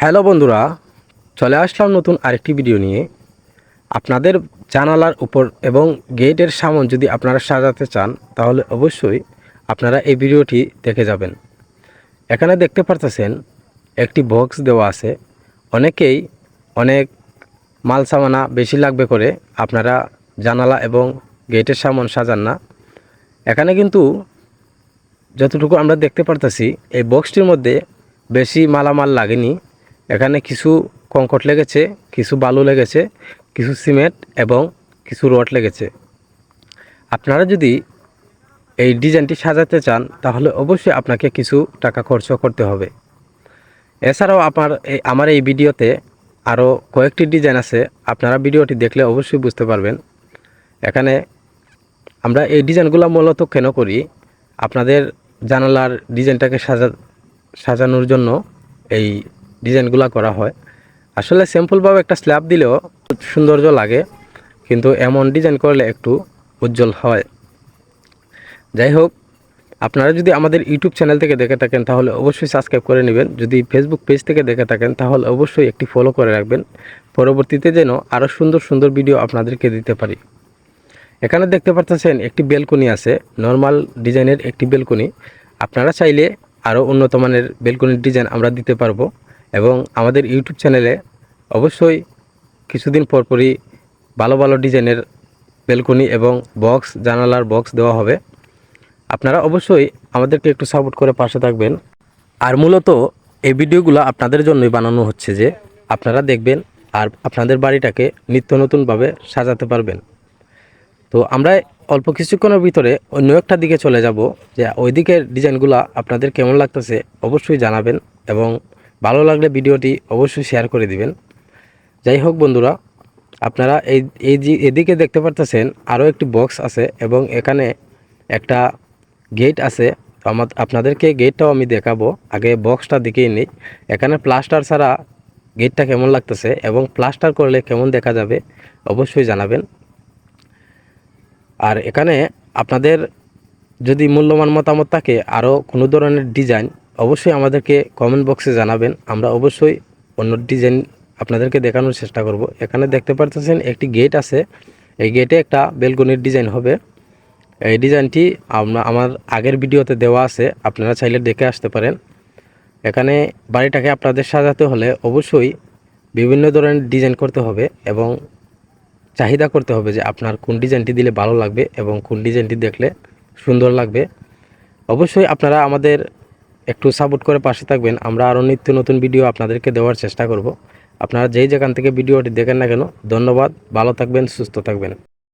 Hello বন্ধুরা, চলে আসলাম নতুন আরেকটি ভিডিও নিয়ে। আপনাদের জানালার উপর এবং গেটের সামন যদি আপনারা সাজাতে চান, তাহলে অবশ্যই আপনারা এই ভিডিওটি দেখে যাবেন। এখানে দেখতে পারতেছেন, একটি বক্স দেওয়া আছে। অনেকেই অনেক মাল সামানা বেশি লাগবে করে আপনারা জানালা এবং গেটের সামন সাজান না। এখানে কিন্তু যতটুকু আমরা দেখতে পারতেছি, এই বক্সটির মধ্যে বেশি মালামাল লাগেনি। এখানে কিছু কঙ্কট লেগেছে, কিছু বালু লেগেছে, কিছু সিমেন্ট এবং কিছু রড লেগেছে। আপনারা যদি এই ডিজাইনটি সাজাতে চান, তাহলে অবশ্যই আপনাকে কিছু টাকা খরচ করতে হবে। এছাড়াও আমার এই আমার এই ভিডিওতে আরও কয়েকটি ডিজাইন আছে, আপনারা ভিডিওটি দেখলে অবশ্যই বুঝতে পারবেন। এখানে আমরা এই ডিজাইনগুলো মূলত কেন করি? আপনাদের জানালার ডিজাইনটাকে সাজা, সাজানোর জন্য এই ডিজাইনগুলো করা হয়। আসলে সিম্পলভাবে একটা স্ল্যাব দিলেও সৌন্দর্য লাগে, কিন্তু এমন ডিজাইন করলে একটু উজ্জ্বল হয়। যাই হোক, আপনারা যদি আমাদের ইউটিউব চ্যানেল থেকে দেখে থাকেন, তাহলে অবশ্যই সাবস্ক্রাইব করে নেবেন। যদি ফেসবুক পেজ থেকে দেখে থাকেন, তাহলে অবশ্যই একটি ফলো করে রাখবেন। পরবর্তীতে যেন আরও সুন্দর সুন্দর ভিডিও আপনাদেরকে দিতে পারি। এখানে দেখতে পাচ্ছেন একটি বেলকনি আছে নর্মাল ডিজাইনের একটি বেলকনি আপনারা চাইলে আরও উন্নত মানের বেলকনির ডিজাইন আমরা দিতে পারব। এবং আমাদের ইউটিউব চ্যানেলে অবশ্যই কিছুদিন পরপরই ভালো ভালো ডিজাইনের বেলকনি এবং বক্স, জানালার বক্স দেওয়া হবে। আপনারা অবশ্যই আমাদেরকে একটু সাপোর্ট করে পাশে থাকবেন। আর মূলত এই ভিডিওগুলো আপনাদের জন্যই বানানো হচ্ছে যে আপনারা দেখবেন আর আপনাদের বাড়িটাকে নিত্য নতুনভাবে সাজাতে পারবেন। তো আমরা অল্প কিছুক্ষণের ভিতরে অন্য একটা দিকে চলে যাব যে ওই দিকের ডিজাইনগুলো আপনাদের কেমন লাগতেছে অবশ্যই জানাবেন এবং ভালো লাগলে ভিডিওটি অবশ্যই শেয়ার করে দিবেন। যাই হোক বন্ধুরা, আপনারা এই এই যে এদিকে দেখতে পারতেছেন আরও একটি বক্স আছে এবং এখানে একটা গেট আছে। আমার, আপনাদেরকে গেটটাও আমি দেখাবো। আগে বক্সটা দিকেই নিই। এখানে প্লাস্টার ছাড়া গেটটা কেমন লাগতেছে এবং প্লাস্টার করলে কেমন দেখা যাবে, অবশ্যই জানাবেন। আর এখানে আপনাদের যদি মূল্যবান মতামত থাকে আরও কোনো ধরনের ডিজাইন অবশ্যই আমাদেরকে কমেন্ট বক্সে জানাবেন। আমরা অবশ্যই অন্য ডিজাইন আপনাদেরকে দেখানোর চেষ্টা করব। এখানে দেখতে পারতেছেন একটি গেট আছে। এই গেটে একটা বেলকনির ডিজাইন হবে। এই ডিজাইনটি আমরা আমার আগের ভিডিওতে দেওয়া আছে। আপনারা চাইলে দেখে আসতে পারেন। এখানে বাড়িটাকে আপনাদের সাজাতে হলে অবশ্যই বিভিন্ন ধরনের ডিজাইন করতে হবে এবং চাহিদা করতে হবে যে আপনার কোন ডিজাইনটি দিলে ভালো লাগবে এবং কোন ডিজাইনটি দেখলে সুন্দর লাগবে। অবশ্যই আপনারা আমাদের একটু সাপোর্ট করে পাশে থাকবেন। আমরা আরও নিত্য নতুন ভিডিও আপনাদেরকে দেওয়ার চেষ্টা করব। আপনারা যেই যেখান থেকে ভিডিওটি দেখেন না কেন, ধন্যবাদ, ভালো থাকবেন, সুস্থ থাকবেন।